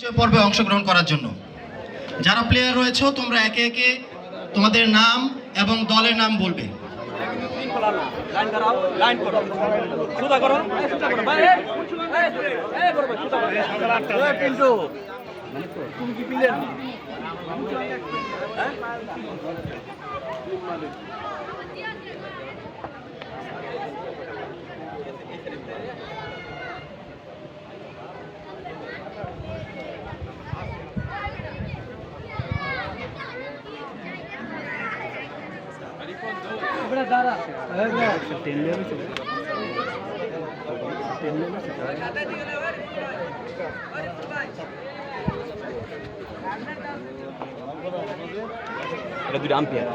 পর্বে অংশগ্রহণ করার জন্য। যারা প্লেয়ার রয়েছে, তোমরা একে একে তোমাদের নাম এবং দলের নাম বলবে। লাইন করাও লাইন করো সুদা করো সুদা করো ভাই এই, এই বড় ভাই সুদা করো এই পিন্টু তুমি কি প্লেয়ার এটা দুটো আম্পিয়ার।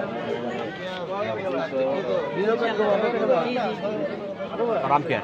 আম্পিয়ার।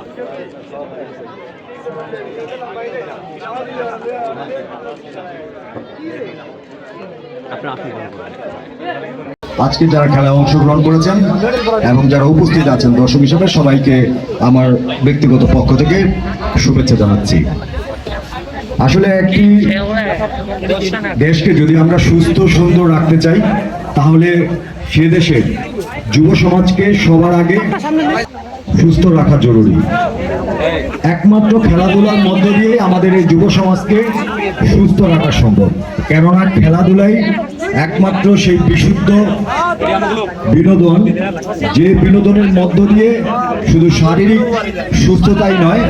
আজকে যারা খেলায় অংশগ্রহণ করেছেন এবং যারা উপস্থিত আছেন দর্শক হিসেবে সবাইকে আমার ব্যক্তিগত পক্ষ থেকে শুভেচ্ছা জানাচ্ছি। আসলে একটি দেশকে যদি আমরা সুস্থ, সুন্দর রাখতে চাই, তাহলে সে দেশের যুব সমাজকে সবার আগে সুস্থ রাখা জরুরি। একমাত্র খেলাধুলার মধ্য দিয়ে আমাদের এই যুব সমাজকে সুস্থ রাখা সম্ভব। কেননা খেলাধুলাই একমাত্র সেই বিশুদ্ধ বিনোদন, যে বিনোদনের মধ্য দিয়ে শুধু শারীরিক সুস্থতাই নয়,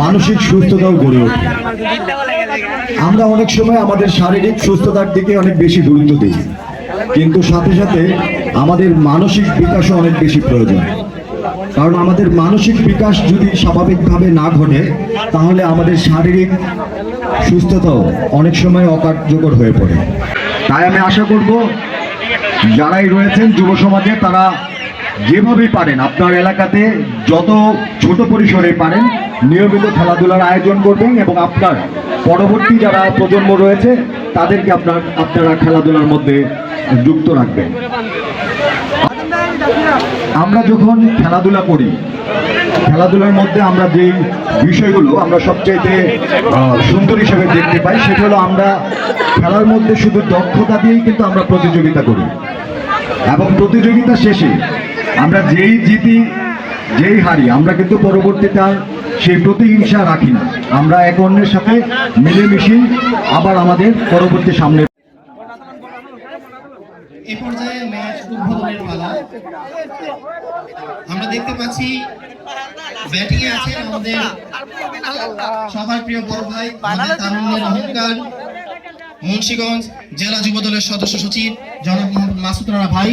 মানসিক সুস্থতাও গড়ে ওঠে। আমরা অনেক সময় আমাদের শারীরিক সুস্থতার দিকে অনেক বেশি গুরুত্ব দিই। কিন্তু সাথে সাথে আমাদের মানসিক বিকাশও অনেক বেশি প্রয়োজন। কারণ আমাদের মানসিক বিকাশ যদি স্বাভাবিকভাবে না ঘটে, তাহলে আমাদের শারীরিক সুস্থতাও অনেক সময় অকার্যকর হয়ে পড়ে। তাই আমি আশা করব, যারাই রয়েছেন যুব সমাজে, তারা যেভাবেই পারেন, আপনার এলাকাতে যত ছোট পরিসরে পারেন, নিয়মিত খেলাধুলার আয়োজন করবেন এবং আপনার পরবর্তী যারা প্রজন্ম রয়েছে, তাদেরকে আপনার, আপনারা খেলাধুলার মধ্যে যুক্ত রাখবেন। আমরা যখন খেলাধুলা করি, খেলাধুলার মধ্যে আমরা যে বিষয়গুলো আমরা সবচেয়ে সুন্দর হিসেবে দেখতে পাই, সেটা হলো আমরা খেলার মধ্যে শুধু দক্ষতা দিয়েই কিন্তু আমরা প্রতিযোগিতা করি। এবং প্রতিযোগিতা শেষে আমরা যেই জিতি, যেই হারি, আমরা কিন্তু পরবর্তীতে সেই প্রতিহিংসা রাখি না। আমরা এক অন্যের সাথে মিলেমিশে আবার আমাদের পরবর্তী সামনে এ পর্যায়ে ম্যাচ উদ্বোধনের পালা। আমরা দেখতে পাচ্ছি ব্যাটিং এ আছেন আমাদের সবার প্রিয় বড় ভাই তারুণ্যের অহংকার। মুন্সিগঞ্জ জেলা যুব দলের সদস্য সচিব জনাব মোহাম্মদ মাসুদ রানা ভাই।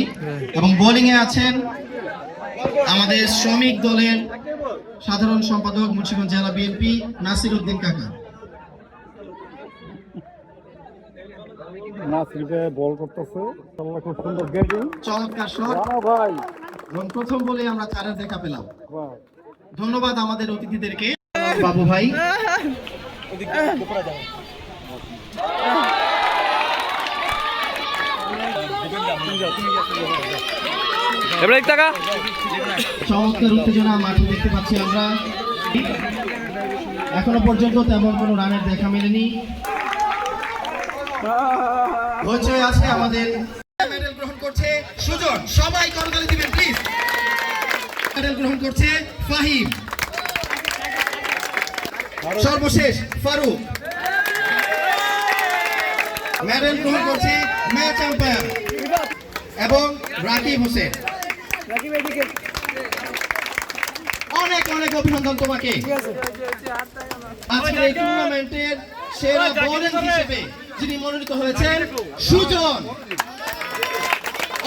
এবং বোলিং এ আছেন আমাদের শ্রমিক দলের সাধারণ সম্পাদক মুন্সিগঞ্জ জেলা বিএনপি নাসির উদ্দিন কাকা। নাসিরকে বল করতেছে। আল্লাহ খুব সুন্দর গেটিং চমৎকার শট ভাই। প্রথম বলে আমরা চারের দেখা পেলাম। ধন্যবাদ আমাদের অতিথিদেরকে। বাবু ভাই। চমৎকার উত্তেজনা মাঠে দেখতে পাচ্ছি আমরা। এখনও পর্যন্ত তেমন কোনো রানের দেখা মেলেনি। হইচই আছে আমাদের। মেডেল গ্রহণ করছে সুজন, সবাই করতালি দিবেন প্লিজ মেডেল গ্রহণ করছে ফাহিম। সর্বশেষ, ফারুক। মেডেল গ্রহণ করছে ম্যাচ আম্পায়ার এবং রাকিব হোসেন। অনেক অনেক অভিনন্দন তোমাকে। আজকের এই টুর্নামেন্টের সেরা বোলিং হিসেবে যিনি মনোনীত হয়েছেন, সুজন।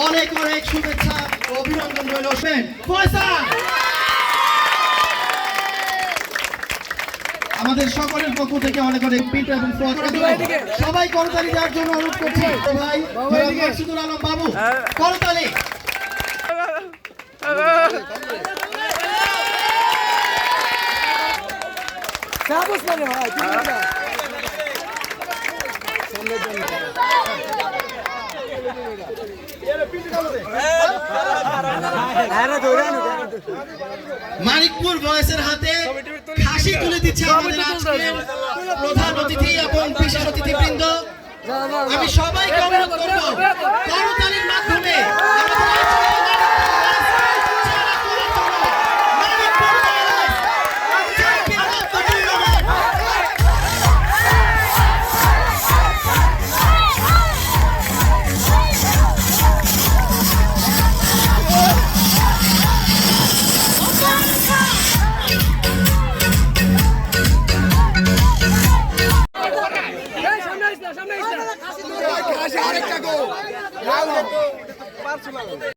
অনেক অনেক শুভেচ্ছা অভিনন্দন রইল। সেন পয়সা আমাদের সকলের পক্ষ থেকে অনেক অনেক পিঠ এবং সবাই করতালি যাওয়ার জন্য অনুরোধ করছি। ভাই মাসুদুল আলম বাবু, করতালি। Sabus মানিকপুর বয়সের হাতে খাসি তুলে দিচ্ছে আমাদের আজকের প্রধান অতিথি এবং বিশেষ অতিথিবৃন্দ। আমি সবাইকে অনুরোধ Bismillah.